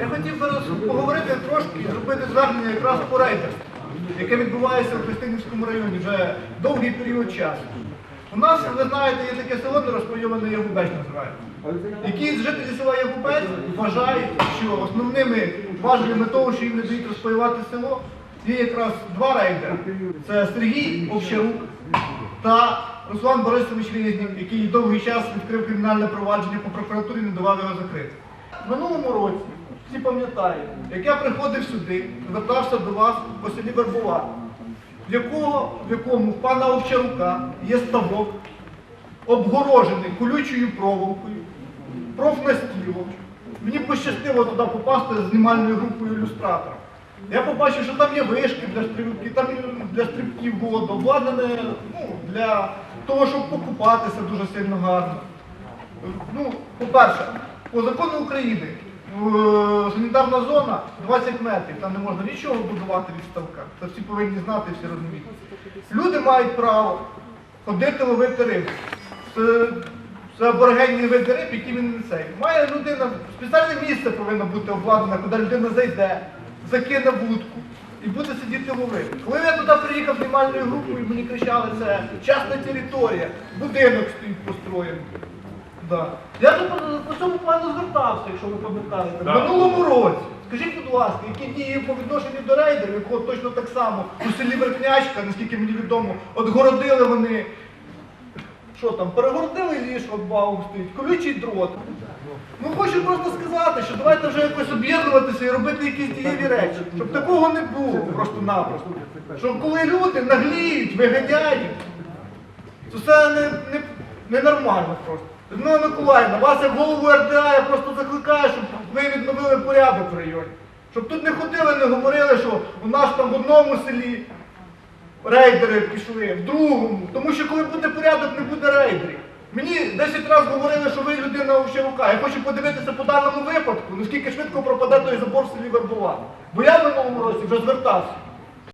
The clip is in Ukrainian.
Я хотів зараз поговорити трошки і зробити звернення якраз по рейдерству, яке відбувається в Христинівському районі вже довгий період часу. У нас, ви знаєте, є таке село нерозпайоване Ягубець називається. Які жителі села Ягубець вважають, що основними важелями того, що їм не дають розпаювати село, є якраз два рейдери. Це Сергій Овчарук та Руслан Борисович Різнік, який довгий час відкрив кримінальне провадження по прокуратурі не давав його закрити. В минулому році, всі пам'ятають, як я приходив сюди, звертався до вас по селі Вербова, в, якого, в якому в пана Овчарука є ставок, обгорожений колючою проволокою, профнастілок. Мені пощастило туди попасти з знімальною групою ілюстратора. Я побачив, що там є вишки для стрибків, там для стрибків воду, обладнане ну, для того, щоб покупатися дуже сильно гарно. Ну, по-перше, по закону України санітарна зона 20 метрів, там не можна нічого будувати від ставка. Це всі повинні знати, всі розуміти. Люди мають право ходити ловити рибу. Це, аборигенні види риб, які він не цей. Має людина, спеціальне місце повинно бути обладнане, куди людина зайде, закине вудку і буде сидіти ловити. Коли я туди приїхав знімальною групою, мені кричали, це частна територія, будинок стоїть построєний. Да. Я тут по, цьому плану звертався, якщо ви пам'ятаєте. В минулому році. Скажіть, будь ласка, які дії по відношенню до рейдерів, якого точно так само у селі Верхнячка, наскільки мені відомо, отгородили вони. Що там, перегородили ліж, от бау стоїть, колючий дрот. Ну хочу просто сказати, що давайте вже якось об'єднуватися і робити якісь дієві речі, щоб такого не було просто-напросто. Щоб коли люди нагліють, виганяють, це все не, не, ненормально просто. Людмила Миколаївна, вас як голову РДА я просто закликаю, щоб ви відновили порядок в районі. Щоб тут не ходили, не говорили, що у нас там в одному селі рейдери пішли, в другому. Тому що коли буде порядок, не буде рейдерів. Мені 10 разів говорили, що ви людина овчарука. Я хочу подивитися по даному випадку, наскільки швидко пропаде той забор в селі Вербова. Бо я в минулому році вже звертався.